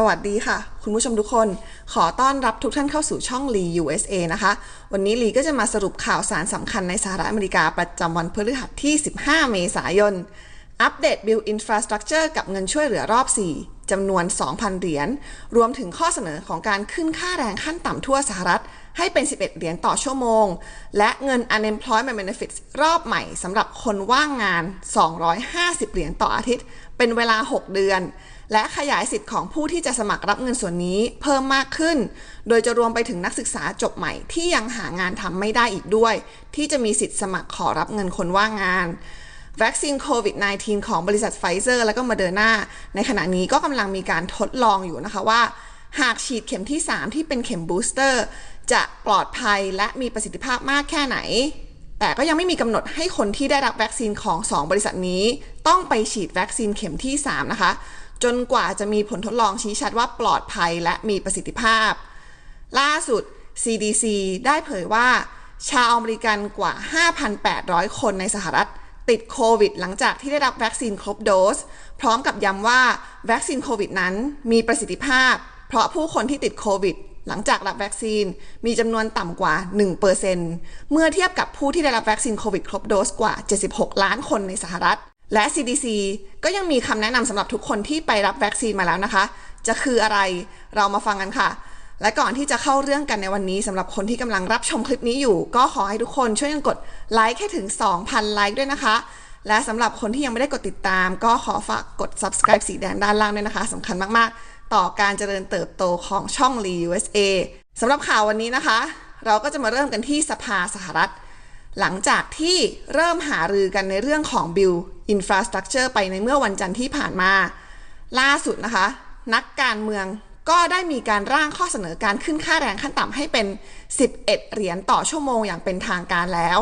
สวัสดีค่ะ คุณผู้ชมทุกคน ขอต้อนรับทุกท่านเข้าสู่ช่อง Lee USA นะคะ วันนี้ลีก็จะมาสรุปข่าวสารสำคัญในสหรัฐอเมริกาประจำวันพฤหัสที่ 15 เมษายน อัปเดต Bill Infrastructure กับเงินช่วยเหลือรอบ 4จำนวน 2,000 เหรียญ รวมถึงข้อเสนอของการขึ้นค่าแรงขั้นต่ำทั่วสหรัฐ ให้เป็น 11 เหรียญต่อชั่วโมง และเงิน Unemployment Benefits รอบใหม่สำหรับคนว่างงาน 250 เหรียญต่ออาทิตย์ เป็นเวลา 6 เดือน และขยายสิทธิ์ของผู้ที่จะสมัครรับเงินส่วนนี้เพิ่มมากขึ้น โดยจะรวมไปถึงนักศึกษาจบใหม่ที่ยังหางานทำไม่ได้อีกด้วย ที่จะมีสิทธิ์สมัครขอรับเงินคนว่างงานวัคซีนโควิด -19 ของบริษัทไฟเซอร์ และก็มาเดอร์นาในขณะนี้ก็กำลังมีการทดลองอยู่นะคะว่า หากฉีดเข็มที่ 3 ที่เป็นเข็มบูสเตอร์ จะปลอดภัยและมีประสิทธิภาพมากแค่ไหน แต่ก็ยังไม่มีกำหนดให้คนที่ได้รับวัคซีนของ 2 บริษัทนี้ ต้องไปฉีดวัคซีนเข็มที่ 3 นะคะ จนกว่าจะมีผลทดลองชี้ชัดว่าปลอดภัยและมีประสิทธิภาพ ล่าสุด CDC ได้เผยว่า ชาวอเมริกันกว่า 5,800 คนในสหรัฐ ติดโควิด หลังจากที่ได้รับวัคซีนครบโดส พร้อมกับย้ำว่าวัคซีนโควิดนั้นมีประสิทธิภาพ เพราะผู้คนที่ติดโควิดหลังจากรับวัคซีนมีจำนวนต่ำกว่า 1%เมื่อเทียบกับผู้ที่ได้รับวัคซีนโควิดครบโดสกว่า 76 ล้านคนในสหรัฐ และ CDC ก็ยังมีคำแนะนำสำหรับทุกคนที่ไปรับวัคซีนมาแล้วนะคะ จะคืออะไรเรามาฟังกันค่ะ และก่อนที่จะเข้าเรื่องกันในวันนี้สำหรับคนที่กำลังรับชมคลิปนี้อยู่ ก็ขอให้ทุกคนช่วยกันกดไลค์ให้ถึง 2,000 ไลค์ด้วยนะคะ และสำหรับคนที่ยังไม่ได้กดติดตาม ก็ขอฝากกด subscribe สีแดงด้านล่างด้วยนะคะสำคัญมากๆ ต่อการเจริญเติบโตของช่อง Lee USA สำหรับข่าววันนี้นะคะ เราก็จะมาเริ่มกันที่สภาสหรัฐ หลังจากที่เริ่มหารือกันในเรื่องของ Bill Infrastructure ไปในเมื่อวันจันทร์ที่ผ่านมา ล่าสุดนะคะ นักการเมืองก็ได้มีการร่างข้อเสนอการขึ้นค่าแรงขั้นต่ำให้เป็น 11 เหรียญต่อชั่วโมงอย่างเป็นทางการแล้ว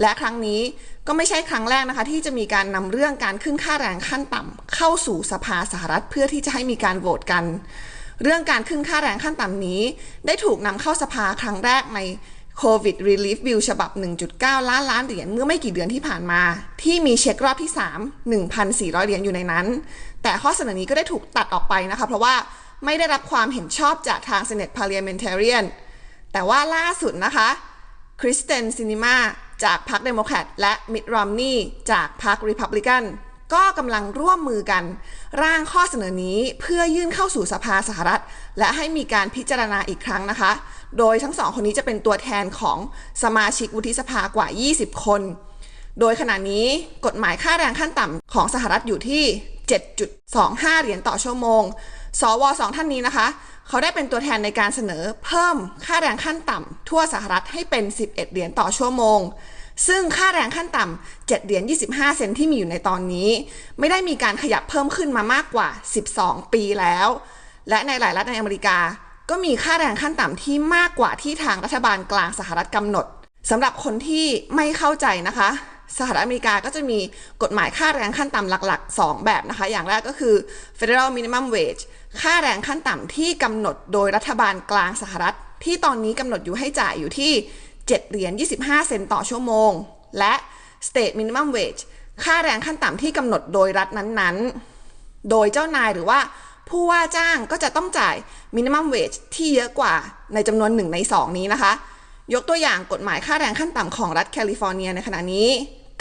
และครั้งนี้ก็ไม่ใช่ครั้งแรกนะคะ ที่จะมีการนำเรื่องการขึ้นค่าแรงขั้นต่ำเข้าสู่สภาสหรัฐเพื่อที่จะให้มีการโหวตกัน เรื่องการขึ้นค่าแรงขั้นต่ำนี้ ได้ถูกนำเข้าสภาครั้งแรกใน COVID Relief Bill ฉบับ 1.9 ล้านล้านเหรียญเมื่อไม่กี่เดือนที่ผ่านมา ที่มีเช็ครอบที่ 3 1,400 เหรียญอยู่ในนั้น แต่ข้อเสนอนี้ก็ได้ถูกตัดออกไปนะคะ เพราะว่าไม่ได้รับความเห็นชอบจากทาง Senate Parliamentarian แต่ว่าล่าสุดนะคะคริสเตนซินิมาจากพรรคเดโมแครตและมิตรอมนี่จากพรรคริพับลิกันก็กำลังร่วมมือกัน ร่างข้อเสนอนี้เพื่อยื่นเข้าสู่สภาสหรัฐ และให้มีการพิจารณาอีกครั้งนะคะ โดยทั้งสองคนนี้จะเป็นตัวแทนของสมาชิกวุฒิสภากว่า 20 คน โดยขณะนี้กฎหมายค่าแรงขั้นต่ำของสหรัฐอยู่ที่ 7.25 เหรียญต่อชั่วโมง สวสองท่านนี้นะคะ เขาได้เป็นตัวแทนในการเสนอเพิ่มค่าแรงขั้นต่ำทั่วสหรัฐให้เป็น 11 เหรียญต่อชั่วโมงซึ่งค่าแรงขั้นต่ำ7เหรียญ25 เซนที่มีอยู่ในตอนนี้ ไม่ได้มีการขยับเพิ่มขึ้นมามากกว่า 12 ปีแล้ว และในหลายรัฐในอเมริกา ก็มีค่าแรงขั้นต่ำที่มากกว่าที่ทางรัฐบาลกลางสหรัฐกำหนดสำหรับคนที่ไม่เข้าใจนะคะ สหรัฐอเมริกาก็จะมีกฎหมายค่าแรงขั้นต่ำหลัก ๆ 2 แบบนะคะ อย่างแรกก็คือ Federal Minimum Wage ค่าแรงขั้นต่ำที่กำหนดโดยรัฐบาลกลางสหรัฐ ที่ตอนนี้กำหนดอยู่ให้จ่ายอยู่ที่ 7 เหรียญ 25 เซนต์ต่อชั่วโมง และ State Minimum Wage ค่าแรงขั้นต่ำที่กำหนดโดยรัฐนั้นๆ โดยเจ้านายหรือว่า ผู้ว่าจ้างก็จะต้องจ่าย Minimum Wage ที่เยอะกว่าในจำนวนหนึ่งใน 2 นี้นะคะ ยกตัวอย่างกฎหมายค่าแรงขั้นต่ำของรัฐแคลิฟอร์เนียในขณะนี้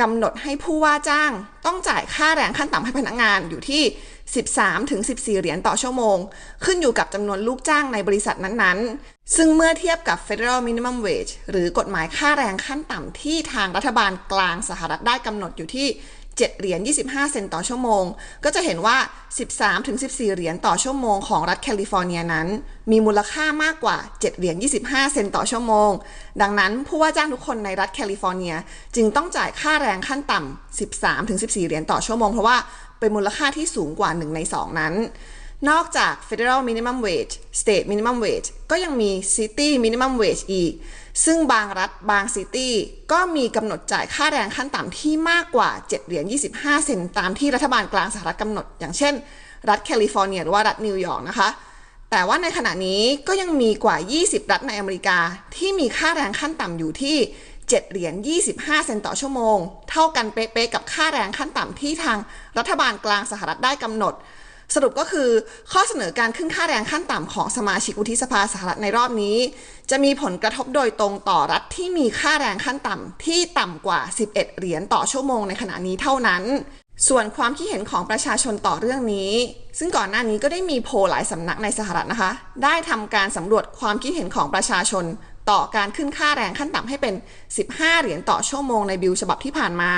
กำหนดให้ผู้ว่าจ้างต้องจ่ายค่าแรงขั้นต่ำให้พนักงานอยู่ที่ 13ถึง14 เหรียญต่อชั่วโมง ขึ้นอยู่กับจำนวนลูกจ้างในบริษัทนั้นๆ ซึ่งเมื่อเทียบกับ Federal Minimum Wage หรือกฎหมายค่าแรงขั้นต่ำที่ทางรัฐบาลกลางสหรัฐได้กำหนดอยู่ที่ 7 เหรียญ 25 เซนต์ต่อชั่วโมง ก็จะเห็นว่า 13ถึง14 เหรียญต่อชั่วโมงของรัฐแคลิฟอร์เนียนั้น มีมูลค่ามากกว่า 7 เหรียญ 25 เซนต์ต่อชั่วโมง ดังนั้นผู้ว่าจ้างทุกคนในรัฐแคลิฟอร์เนีย จึงต้องจ่ายค่าแรงขั้นต่ำ 13ถึง14 เหรียญต่อชั่วโมง เพราะว่าเป็นมูลค่าที่สูงกว่า 1 ใน 2 นั้น นอกจาก Federal Minimum Wage State Minimum Wage ก็ยังมี City Minimum Wage อีก ซึ่งบางรัฐบางซิตี้ก็มีกำหนดจ่ายค่าแรงขั้นต่ำที่มากกว่า 7 เหรียญ 25 เซนต์ตามที่รัฐบาลกลางสหรัฐกำหนด อย่างเช่น รัฐแคลิฟอร์เนียหรือว่ารัฐนิวยอร์กนะคะ แต่ว่าในขณะนี้ก็ยังมีกว่า 20 รัฐในอเมริกา ที่มีค่าแรงขั้นต่ำอยู่ที่ 7 เหรียญ 25 เซนต์ต่อชั่วโมง เท่ากันเป๊ะๆกับค่าแรงขั้นต่ำที่ทางรัฐบาลกลางสหรัฐได้กำหนด สรุปก็คือข้อเสนอการขึ้นค่าแรงขั้นต่ำของสมาชิกวุฒิสภาสหรัฐในรอบนี้ จะมีผลกระทบโดยตรงต่อรัฐที่มีค่าแรงขั้นต่ำที่ต่ำกว่า 11 เหรียญต่อชั่วโมงในขณะนี้เท่านั้น ส่วนความคิดเห็นของประชาชนต่อเรื่องนี้ ซึ่งก่อนหน้านี้ก็ได้มีโพลหลายสำนักในสหรัฐนะคะ ได้ทำการสำรวจความคิดเห็นของประชาชนต่อการขึ้นค่าแรงขั้นต่ำให้เป็น 15 เหรียญต่อชั่วโมงในบิลฉบับที่ผ่านมา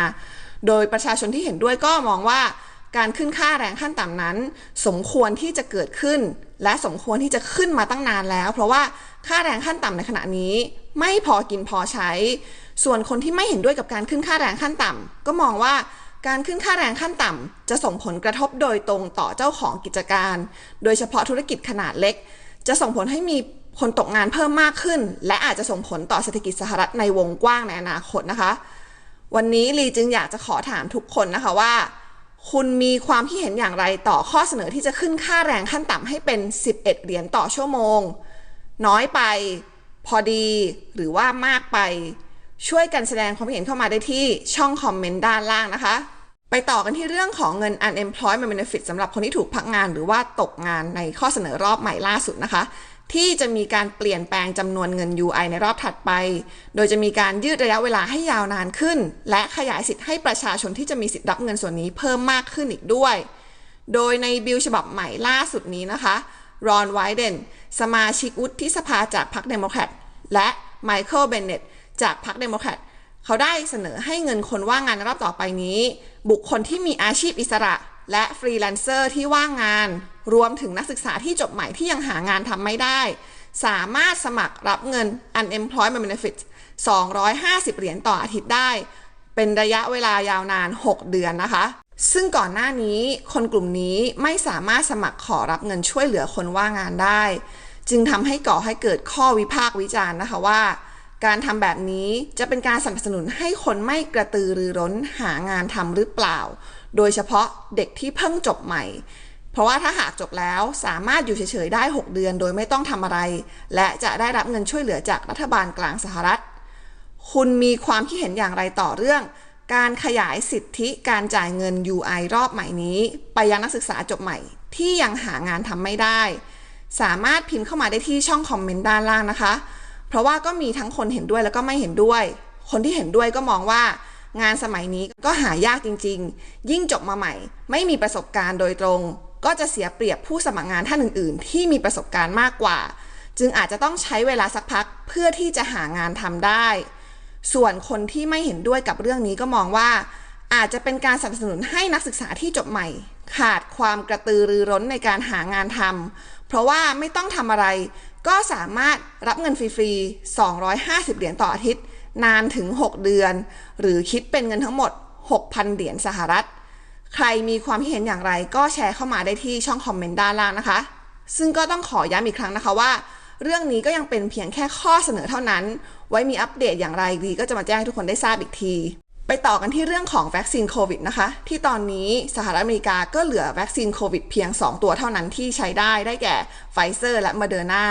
โดยประชาชนที่เห็นด้วยก็มองว่า การขึ้นค่าแรงขั้นต่ำนั้น สมควรที่จะเกิดขึ้น และสมควรที่จะขึ้นมาตั้งนานแล้ว เพราะว่าค่าแรงขั้นต่ำในขณะนี้ ไม่พอกินพอใช้ ส่วนคนที่ไม่เห็นด้วยกับการขึ้นค่าแรงขั้นต่ำก็มองว่าการขึ้นค่าแรงขั้นต่ำจะส่งผลกระทบโดยตรงต่อเจ้าของกิจการ โดยเฉพาะธุรกิจขนาดเล็ก จะส่งผลให้มีคนตกงานเพิ่มมากขึ้น และอาจจะส่งผลต่อเศรษฐกิจสหรัฐในวงกว้างในอนาคตนะคะ วันนี้ลีจึงอยากจะขอถามทุกคนนะคะว่า คุณมีความคิดเห็นอย่างไรต่อข้อเสนอที่จะขึ้นค่าแรงขั้นต่ำให้เป็น 11 เหรียญต่อชั่วโมง น้อยไปพอดีหรือว่ามากไป ช่วยกันแสดงความเห็นเข้ามาได้ที่ช่องคอมเมนต์ด้านล่างนะคะ ไปต่อกันที่เรื่องของเงิน unemployment benefit สำหรับคนที่ถูกพักงานหรือว่าตกงานในข้อเสนอรอบใหม่ล่าสุดนะคะ ที่จะมีการเปลี่ยนแปลงจำนวนเงิน UI ในรอบถัดไป โดยจะมีการยืดระยะเวลาให้ยาวนานขึ้น และขยายสิทธิ์ให้ประชาชนที่จะมีสิทธิ์รับเงินส่วนนี้เพิ่มมากขึ้นอีกด้วย โดยในบิลฉบับใหม่ล่าสุดนี้นะคะ รอนไวเดนสมาชิกวุฒิสภาจากพรรคเดโมแครตและไมเคิลเบนเนตจากพรรคเดโมแครตเขาได้เสนอให้เงินคนว่างงานในรอบต่อไปนี้ บุคคลที่มีอาชีพอิสระ และฟรีแลนเซอร์ที่ว่างงาน รวมถึงนักศึกษาที่จบใหม่ที่ยังหางานทำไม่ได้ สามารถสมัครรับเงิน unemployment benefit 250 เหรียญต่ออาทิตย์ได้ เป็นระยะเวลายาวนาน 6 เดือนนะคะ ซึ่งก่อนหน้านี้คนกลุ่มนี้ไม่สามารถสมัครขอรับเงินช่วยเหลือคนว่างงานได้ จึงทำให้ก่อให้เกิดข้อวิพากษ์วิจารณ์นะคะว่าการทำแบบนี้จะเป็นการสนับสนุนให้คนไม่กระตือรือร้นหางานทำหรือเปล่า โดยเฉพาะเด็กที่เพิ่งจบใหม่ เพราะว่าถ้าหากจบแล้วสามารถอยู่เฉยๆได้ 6 เดือนโดยไม่ต้องทำอะไร และจะได้รับเงินช่วยเหลือจากรัฐบาลกลางสหรัฐ คุณมีความคิดเห็นอย่างไรต่อเรื่อง การขยายสิทธิการจ่ายเงิน UI รอบใหม่นี้ ไปยังนักศึกษาจบใหม่ ที่ยังหางานทำไม่ได้ สามารถพิมพ์เข้ามาได้ที่ช่องคอมเมนต์ด้านล่างนะคะ เพราะว่าก็มีทั้งคนเห็นด้วยแล้วก็ไม่เห็นด้วย คนที่เห็นด้วยก็มองว่า งานสมัยนี้ก็หายากจริง ๆ ยิ่งจบมาใหม่ ไม่มีประสบการณ์โดยตรง ก็จะเสียเปรียบผู้สมัครงานท่านอื่น ๆ ที่มีประสบการณ์มากกว่า จึงอาจจะต้องใช้เวลาสักพักเพื่อที่จะหางานทำได้ ส่วนคนที่ไม่เห็นด้วยกับเรื่องนี้ก็มองว่า อาจจะเป็นการสนับสนุนให้นักศึกษาที่จบใหม่ ขาดความกระตือรือร้นในการหางานทำเพราะว่าไม่ต้องทำอะไรก็สามารถรับเงินฟรีๆ 250 เหรียญต่ออาทิตย์ นานถึง 6 เดือน หรือคิดเป็นเงินทั้งหมด 6,000 เหรียญสหรัฐ ใครมีความเห็นอย่างไรก็แชร์เข้ามาได้ที่ช่องคอมเมนต์ด้านล่างนะคะ ซึ่งก็ต้องขอย้ำอีกครั้งนะคะว่า เรื่องนี้ก็ยังเป็นเพียงแค่ข้อเสนอเท่านั้น ไว้มีอัปเดตอย่างไรดีก็จะมาแจ้งให้ทุกคนได้ทราบอีกที ไปต่อกันที่เรื่องของวัคซีนโควิดนะคะ ที่ตอนนี้สหรัฐอเมริกาก็เหลือวัคซีนโควิดเพียง 2 ตัวเท่านั้นที่ใช้ได้ได้แก่ไฟเซอร์และม d เด r n a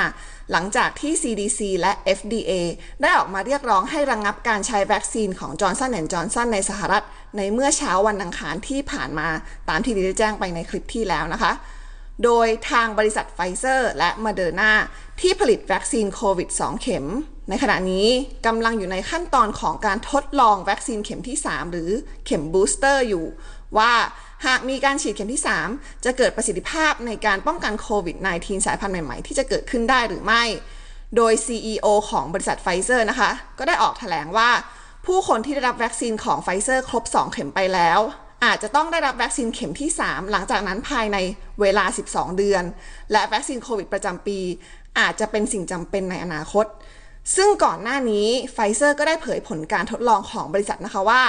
หลังจากที่ CDC และ FDA ได้ออกมาเรียกร้องให้ระงงับการใช้วัคซีนของ Johnson Johnson ในสหรัฐ ในเมื่อเช้าวันอังคารที่ผ่านมาตามที่ได้แจ้งไปในคลิปที่แล้วนะคะ โดยทางบริษัทไฟเซอร์และม d เด r n a ที่ผลิตวัคซีนโควิด 2 เข็ม ในขณะนี้กำลังอยู่ในขั้นตอนของการทดลองวัคซีนเข็มที่ 3 หรือเข็มบูสเตอร์อยู่ว่า หากมีการฉีดเข็มที่ 3 จะเกิดประสิทธิภาพในการป้องกันโควิด -19 สายพันธุ์ใหม่ ๆ ที่จะเกิดขึ้นได้หรือไม่ โดย CEO ของบริษัทไฟเซอร์นะคะ ก็ได้ออกแถลงว่า ผู้คนที่ได้รับวัคซีนของไฟเซอร์ครบ 2 เข็มไปแล้ว อาจจะต้องได้รับวัคซีนเข็มที่ 3 หลังจากนั้นภายในเวลา 12 เดือน และวัคซีนโควิดประจำปี อาจจะเป็นสิ่งจำเป็นในอนาคตซึ่งก่อนหน้านี้ไฟเซอร์ก็ได้เผยผลการทดลองของบริษัทนะคะว่า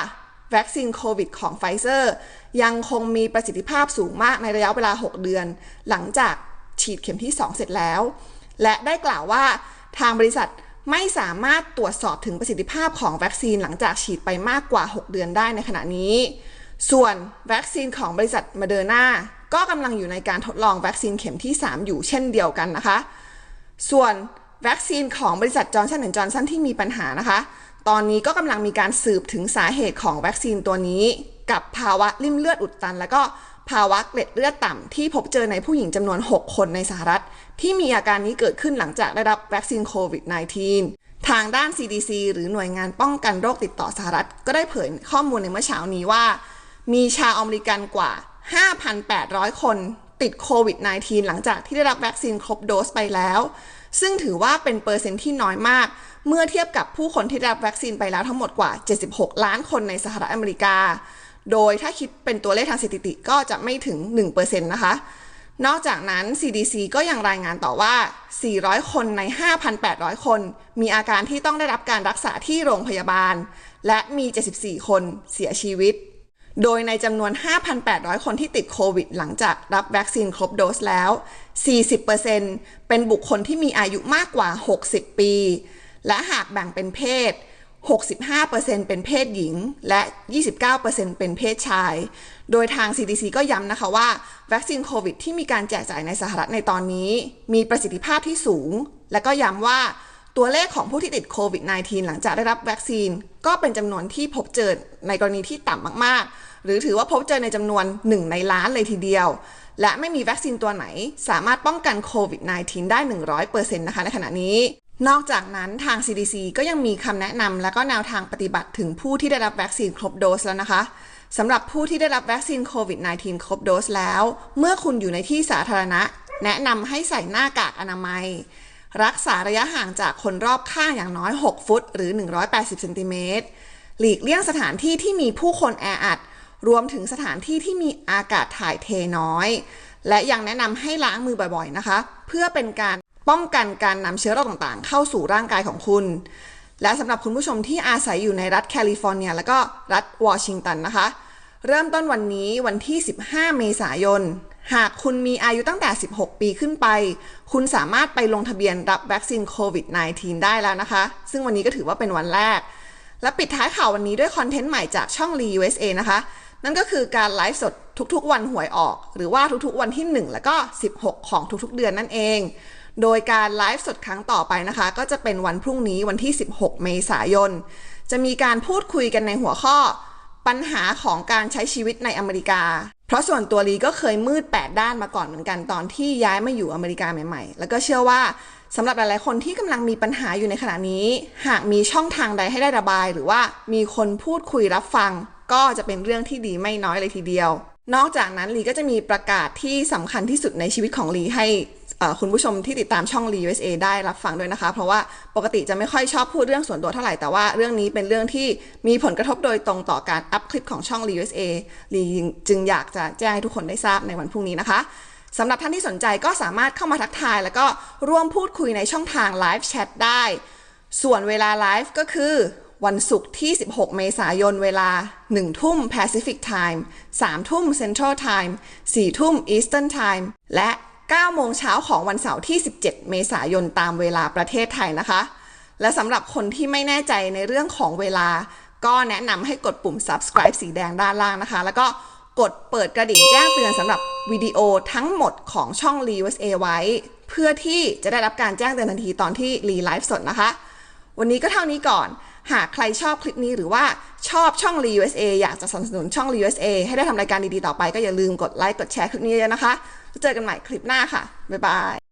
วัคซีนโควิดของไฟเซอร์ยังคงมีประสิทธิภาพสูงมากในระยะเวลา 6 เดือน หลังจากฉีดเข็มที่ 2 เสร็จแล้ว และได้กล่าวว่าทางบริษัทไม่สามารถตรวจสอบถึงประสิทธิภาพของวัคซีนหลังจากฉีดไปมากกว่า 6 เดือนได้ในขณะนี้ ส่วนวัคซีนของบริษัทมาเดอร์นาก็กำลังอยู่ในการทดลองวัคซีนเข็มที่ 3 อยู่เช่นเดียวกันนะคะ ส่วนวัคซีนของบริษัทจอร์นสันแอนด์จอร์นสันที่มีปัญหานะคะ ตอนนี้ก็กำลังมีการสืบถึงสาเหตุของวัคซีนตัวนี้ กับภาวะริ่มเลือดอุดตัน แล้วก็ภาวะเกล็ดเลือดต่ำที่พบเจอในผู้หญิงจำนวน 6 คนในสหรัฐ ที่มีอาการนี้เกิดขึ้นหลังจากได้รับวัคซีนโควิด -19 ทางด้าน CDC หรือหน่วยงานป้องกันโรคติดต่อสหรัฐ ก็ได้เผยข้อมูลในเมื่อเช้านี้ว่า มีชาวอเมริกันกว่า 5,800 คนติดโควิด -19 หลังจากที่ได้รับวัคซีนครบโดสไปแล้ว ซึ่งถือว่าเป็นเปอร์เซ็นต์ที่น้อยมาก เมื่อเทียบกับผู้คนที่ได้รับวัคซีนไปแล้วทั้งหมดกว่า 76 ล้านคนในสหรัฐอเมริกา โดยถ้าคิดเป็นตัวเลขทางสถิติก็จะไม่ถึง 1%นะคะ นอกจากนั้น CDC ก็ยังรายงานต่อว่า 400 คนใน 5,800 คน มีอาการที่ต้องได้รับการรักษาที่โรงพยาบาล และมี 74 คนเสียชีวิต โดยในจำนวน 5,800 คนที่ติดโควิด หลังจากรับวัคซีนครบโดสแล้ว 40%เป็นบุคคลที่มีอายุมากกว่า 60 ปี และหากแบ่งเป็นเพศ 65%เป็นเพศหญิง และ 29%เป็นเพศชาย โดยทาง CDC ก็ย้ำนะคะว่า วัคซีนโควิด ที่มีการแจกจ่ายในสหรัฐในตอนนี้ มีประสิทธิภาพที่สูง และก็ย้ำว่าตัวเลขของผู้ที่ติดโควิด -19 หลังจากได้รับวัคซีน ก็เป็นจำนวนที่พบเจอในกรณีที่ต่ำมากๆ หรือถือว่าพบเจอในจำนวน 1 ในล้านเลยทีเดียว และไม่มีวัคซีนตัวไหน สามารถป้องกันโควิด -19 ได้ 100%นะคะในขณะนี้นอกจากนั้นทาง CDC ก็ยังมีคำแนะนำและก็แนวทางปฏิบัติถึงผู้ที่ได้รับวัคซีนครบโดสแล้วนะคะสำหรับผู้ที่ได้รับวัคซีนโควิด -19 ครบโดสแล้ว เมื่อคุณอยู่ในที่สาธารณะ แนะนำให้ใส่หน้ากากอนามัย รักษาระยะห่างจากคนรอบข้างอย่างน้อย 6 ฟุต หรือ 180 เซนติเมตร หลีกเลี่ยงสถานที่ที่มีผู้คนแออัด รวมถึงสถานที่ที่มีอากาศถ่ายเทน้อย และยังแนะนำให้ล้างมือบ่อยๆนะคะ เพื่อเป็นการป้องกันการนำเชื้อโรคต่างๆ เข้าสู่ร่างกายของคุณและสำหรับคุณผู้ชมที่อาศัยอยู่ในรัฐแคลิฟอร์เนีย และก็รัฐวอชิงตันนะคะ เริ่มต้นวันนี้วันที่ 15 เมษายน หากคุณมีอายุตั้งแต่ 16 ปีขึ้นไป คุณสามารถไปลงทะเบียนรับวัคซีนโควิด -19 ได้แล้วนะคะ ซึ่งวันนี้ก็ถือว่าเป็นวันแรก และปิดท้ายข่าววันนี้ด้วยคอนเทนต์ใหม่จากช่อง Lee USA นะคะ นั่นก็คือการไลฟ์สดทุกๆ วันหวยออก หรือว่าทุกๆวันที่ 1 แล้วก็ 16 ของทุกๆเดือนนั่นเอง โดยการไลฟ์สดครั้งต่อไปนะคะ ก็จะเป็นวันพรุ่งนี้วันที่ 16 เมษายน จะมีการพูดคุยกันในหัวข้อ ปัญหาของการใช้ชีวิตในอเมริกา เพราะส่วนตัวลีก็เคยมืด 8 ด้านมาก่อนเหมือนกันตอนที่ย้ายมาอยู่อเมริกาใหม่ๆ แล้วก็เชื่อว่าสำหรับหลายๆ คนที่กำลังมีปัญหาอยู่ในขณะนี้ หากมีช่องทางใดให้ได้ระบาย หรือว่ามีคนพูดคุยรับฟัง ก็จะเป็นเรื่องที่ดีไม่น้อยเลยทีเดียว นอกจากนั้นลีก็จะมีประกาศที่สำคัญที่สุดในชีวิตของลีให้คุณผู้ชมที่ติดตามช่อง Lee USA ได้รับฟังด้วยนะคะ เพราะว่าปกติจะไม่ค่อยชอบพูดเรื่องส่วนตัวเท่าไหร่ แต่ว่าเรื่องนี้เป็นเรื่องที่มีผลกระทบโดยตรงต่อการอัพคลิปของช่อง Lee USA ลีจึงอยากจะแจ้งให้ทุกคนได้ทราบในวันพรุ่งนี้นะคะสำหรับท่านที่สนใจก็สามารถเข้ามาทักทาย แล้วก็ร่วมพูดคุยในช่องทางไลฟ์แชทได้ ส่วนเวลาไลฟ์ก็คือ วันศุกร์ที่ 16 เมษายนเวลา 1 ทุ่ม Pacific Time 3 ทุ่ม Central Time 4 ทุ่ม Eastern Time และ 9 โมงเช้าของวันเสาร์ที่ 17 เมษายนตามเวลาประเทศไทยนะคะ และสำหรับคนที่ไม่แน่ใจในเรื่องของเวลา ก็แนะนำให้กดปุ่ม subscribe สีแดงด้านล่างนะคะ แล้วก็กดเปิดกระดิ่งแจ้งเตือนสำหรับวิดีโอทั้งหมดของช่อง Lee USA ไว้ เพื่อที่จะได้รับการแจ้งเตือนทันทีตอนที่รีไลฟ์สดนะคะ วันนี้ก็เท่านี้ก่อน หากใครชอบคลิปนี้หรือว่าชอบช่อง l e USA อยากจะสนับสนุนช่อง l e USA ให้ได้ทำรายการดีๆต่อไปก็อย่าลืมกดไลค์กดแชร์คลิปนี้เยอะๆนะคะ เจอกันใหม่คลิปหน้าค่ะ บ๊ายบาย